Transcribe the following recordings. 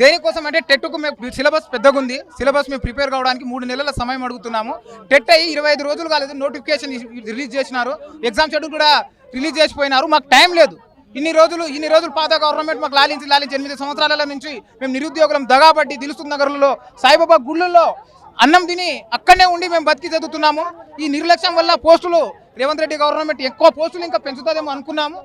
దేనికోసం అంటే టెట్కు మేము సిలబస్ పెద్దగా ఉంది సిలబస్ మేము ప్రిపేర్ కావడానికి మూడు నెలల సమయం అడుగుతున్నాము. టెట్ అయ్యి ఇరవై ఐదు రోజులు కాలేదు నోటిఫికేషన్ రిలీజ్ చేసినారు. ఎగ్జామ్ షెడ్యూల్ కూడా రిలీజ్ చేసిపోయినారు. మాకు టైం లేదు. ఇన్ని రోజులు ఇన్ని రోజులు పాత గవర్నమెంట్ మాకు లాలించి లాలించి ఎనిమిది సంవత్సరాల నుంచి మేము నిరుద్యోగులం దగాబట్టి దిలుసు నగర్లలో సాయిబాబా గుళ్ళల్లో అన్నం తిని అక్కడనే ఉండి మేము బతికి చదువుతున్నాము. ఈ నిర్లక్ష్యం వల్ల పోస్టులు రేవంత్ రెడ్డి గవర్నమెంట్ ఎక్కువ పోస్టులు ఇంకా పెంచుతుందేమో అనుకున్నాము.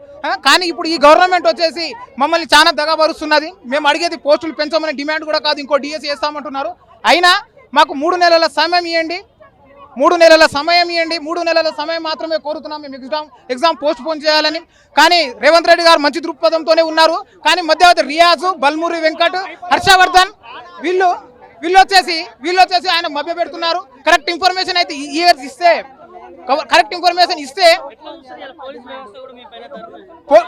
కానీ ఇప్పుడు ఈ గవర్నమెంట్ వచ్చేసి మమ్మల్ని చాలా దగాబరుస్తున్నది. మేము అడిగేది పోస్టులు పెంచమని డిమాండ్ కూడా కాదు ఇంకో డిఎస్ చేస్తామంటున్నారు అయినా మాకు మూడు నెలల సమయం ఇవ్వండి మూడు నెలల సమయం ఇవ్వండి మూడు నెలల సమయం మాత్రమే కోరుతున్నాం. మేము ఎగ్జామ్ ఎగ్జామ్ పోస్ట్ పోన్ చేయాలని. కానీ రేవంత్ రెడ్డి గారు మంచి దృక్పథంతోనే ఉన్నారు. కానీ మధ్యవర్తి రియాజు బల్మూరి వెంకట్ హర్షవర్ధన్ వీళ్ళు వీళ్ళు వచ్చేసి వీళ్ళు వచ్చేసి ఆయన మభ్య పెడుతున్నారు. కరెక్ట్ ఇన్ఫర్మేషన్ అయితే ఇయర్స్ ఇస్తే కరెక్ట్ ఇన్ఫర్మేషన్ ఇస్తే పో-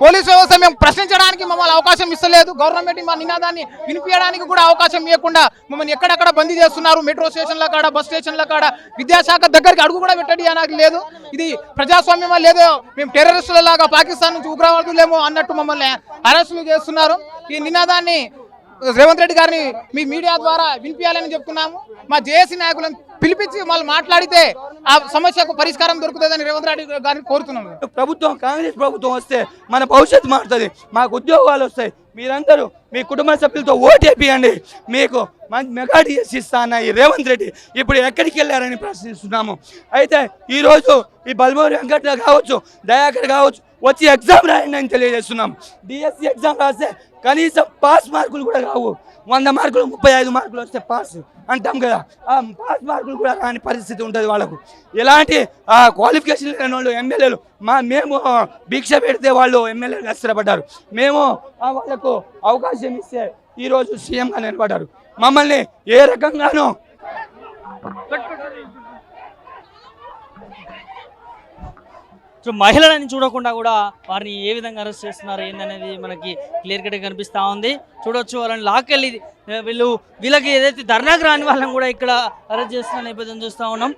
పోలీస్ వ్యవస్థ మేము ప్రశ్నించడానికి మమ్మల్ని అవకాశం ఇస్తలేదు. గవర్నమెంట్ మా నినాదాన్ని వినిపించడానికి కూడా అవకాశం ఇవ్వకుండా మమ్మల్ని ఎక్కడెక్కడ బందీ చేస్తున్నారు. మెట్రో స్టేషన్ల కాడ బస్ స్టేషన్ల కాడ విద్యాశాఖ దగ్గరికి అడుగు కూడా పెట్టండి నాకు లేదు. ఇది ప్రజాస్వామ్యమా లేదో మేము టెర్రరిస్టుల లాగా పాకిస్తాన్ నుంచి ఉగ్రవాదులేమో అన్నట్టు మమ్మల్ని అరెస్టులు చేస్తున్నారు. ఈ నినాదాన్ని రేవంత్ రెడ్డి గారిని మీ మీడియా ద్వారా వినిపించాలని చెప్తున్నాము. మా జేఏసీ నాయకులను పిలిపించి వాళ్ళు మాట్లాడితే ఆ సమస్యకు పరిష్కారం దొరుకుతుందని రేవంత్ రెడ్డి గారిని కోరుతున్నాము. ప్రభుత్వం కాంగ్రెస్ ప్రభుత్వం వస్తే మన భవిష్యత్తు మారుతుంది. మాకు ఉద్యోగాలు వస్తాయి. మీరందరూ మీ కుటుంబ సభ్యులతో ఓటేపియండి మీకు మంచి మెగా డిఎస్ ఇస్తా అన్న ఈ రేవంత్ రెడ్డి ఇప్పుడు ఎక్కడికి వెళ్ళారని ప్రశ్నిస్తున్నాము. అయితే ఈరోజు ఈ బల్మూరి వెంకట కావచ్చు దయాకర్ కావచ్చు వచ్చి ఎగ్జామ్ రాయండి అని తెలియజేస్తున్నాం. డిఎస్సి ఎగ్జామ్ రాస్తే కనీసం పాస్ మార్కులు కూడా రావు. వంద మార్కులు ముప్పై ఐదు మార్కులు వస్తే పాస్ అంటాం కదా. ఆ పాస్ మార్కులు కూడా రాని పరిస్థితి ఉంటుంది వాళ్ళకు. ఎలాంటి క్వాలిఫికేషన్ లేని వాళ్ళు ఎమ్మెల్యేలు మా మేము భిక్ష పెడితే వాళ్ళు ఎమ్మెల్యేలు కష్టపడ్డారు మేము వాళ్ళకు అవకాశం ఇస్తే ఈరోజు సీఎంగా నిలబడ్డారు. మమ్మల్ని ఏ రకంగానూ సో మహిళలని చూడకుండా కూడా వారిని ఏ విధంగా అరెస్ట్ చేస్తున్నారు ఏందనేది మనకి క్లియర్ కట్ కనిపిస్తా ఉంది. చూడొచ్చు వాళ్ళని లాక్కెళ్ళి వీళ్ళు వీళ్ళకి ఏదైతే ధర్నాకు రాని వాళ్ళని కూడా ఇక్కడ అరెస్ట్ చేస్తున్న నేపథ్యం చూస్తా ఉన్నాం.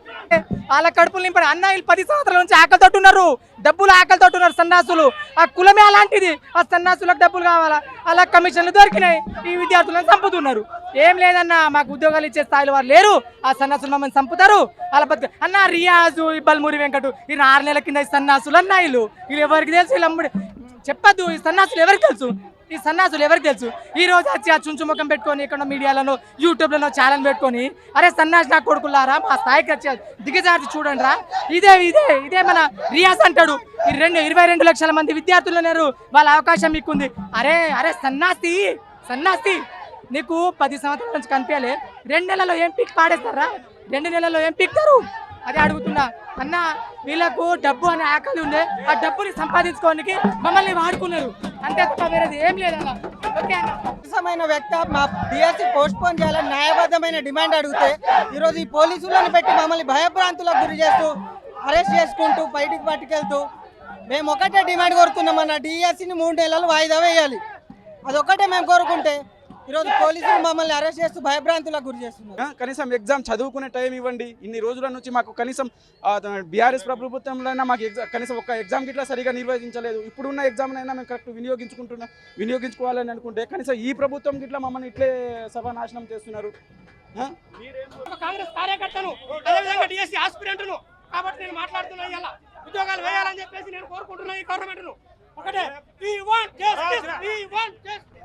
వాళ్ళ కడుపులు నింపడి అన్న వీళ్ళు పది సంవత్సరాల నుంచి ఆకలితో ఉన్నారు. డబ్బులు ఆకలితో ఉన్నారు సన్నాసులు. ఆ కులమే అలాంటిది. ఆ సన్నాసులకు డబ్బులు కావాలా? అలా కమిషన్లు దొరికినాయి. ఈ విద్యార్థులను చంపుతున్నారు. ఏం లేదన్నా మాకు ఉద్యోగాలు ఇచ్చే స్థాయిలో వారు లేరు. ఆ సన్నాసులు మమ్మల్ని చంపుతారు. వాళ్ళ బతుకు అన్న రియాజు ఈ బల్మూరి వెంకటు ఈ ఆరు నెలల కింద సన్నాసులు అన్న వీళ్ళు. వీళ్ళు ఎవరికి తెలుసు? వీళ్ళు అమ్ముడు చెప్పద్దు. ఈ సన్నాసులు ఎవరికి తెలుసు? ఈ సన్నాసులు ఎవరికి తెలుసు? ఈ రోజు వచ్చి ఆ చుంచు ముఖం పెట్టుకొని ఇక్కడ మీడియాలను యూట్యూబ్లలో ఛానల్ పెట్టుకొని అరే సన్నాసి నా కొడుకులారా మా స్థాయికి వచ్చి దిగజార్చి చూడండి రా ఇదే ఇదే ఇదే మన రియాస్ అంటాడు. ఈ రెండు ఇరవై రెండు లక్షల మంది విద్యార్థులు ఉన్నారు వాళ్ళ అవకాశం మీకుంది. అరే అరే సన్నాసి సన్నాసి నీకు పది సంవత్సరాల నుంచి కనిపించాలి. రెండు నెలల్లో ఏం పిక్ పాడేస్తారా? రెండు నెలల్లో ఏం పిక్తారు అదే అడుగుతున్నా. అన్న వీళ్ళకు డబ్బు అనే ఆకలి ఉండే. ఆ డబ్బుని సంపాదించుకోవడానికి మమ్మల్ని వాడుకున్నారు. అంతే తప్ప వేరేది ఏం లేదన్న ఓకే అన్న. కనీసమైన మా డిఎస్సి పోస్ట్ పోన్ చేయాలని న్యాయబద్ధమైన డిమాండ్ అడిగితే ఈరోజు ఈ పోలీసులను పెట్టి మమ్మల్ని భయభ్రాంతులకు గురి చేస్తూ అరెస్ట్ చేసుకుంటూ బయటికి పట్టుకెళ్తూ మేము ఒకటే డిమాండ్ కోరుతున్నాం అన్న. డిఎస్సిని మూడు నెలలు వాయిదా వేయాలి. అదొక్కటే మేము కోరుకుంటే ఈరోజు పోలీసులు మమ్మల్ని అరెస్ట్ చేస్తూ భయభ్రాంతులకు గురి చేస్తున్నారు. కనీసం ఎగ్జామ్ చదువుకునే టైం ఇవ్వండి. ఇన్ని రోజుల నుంచి మాకు కనీసం బీఆర్ఎస్ ప్రభుత్వంలో మాకు ఎగ్జామ్ కనీసం ఒక ఎగ్జామ్ గిట్లా సరిగా నిర్వహించలేదు. ఇప్పుడున్న ఎగ్జామ్ అయినా మేము కరెక్ట్ వినియోగించుకుంటున్నా వినియోగించుకోవాలని అనుకుంటే కనీసం ఈ ప్రభుత్వం గిట్లా మమ్మల్ని ఇట్లే సభానాశనం చేస్తున్నారు. ఆ? కాంగ్రెస్ కార్యకర్తను అదేవిధంగా డిఎస్సీ ఆస్పిరెంట్ను కాబట్టి నేను మాట్లాడుతున్నా ఇలా ఉద్యోగాలు వేయాలని చెప్పేసి నేను కోరుకుంటున్నా ఈ గవర్నమెంట్ ఒకటే justice, we want justice.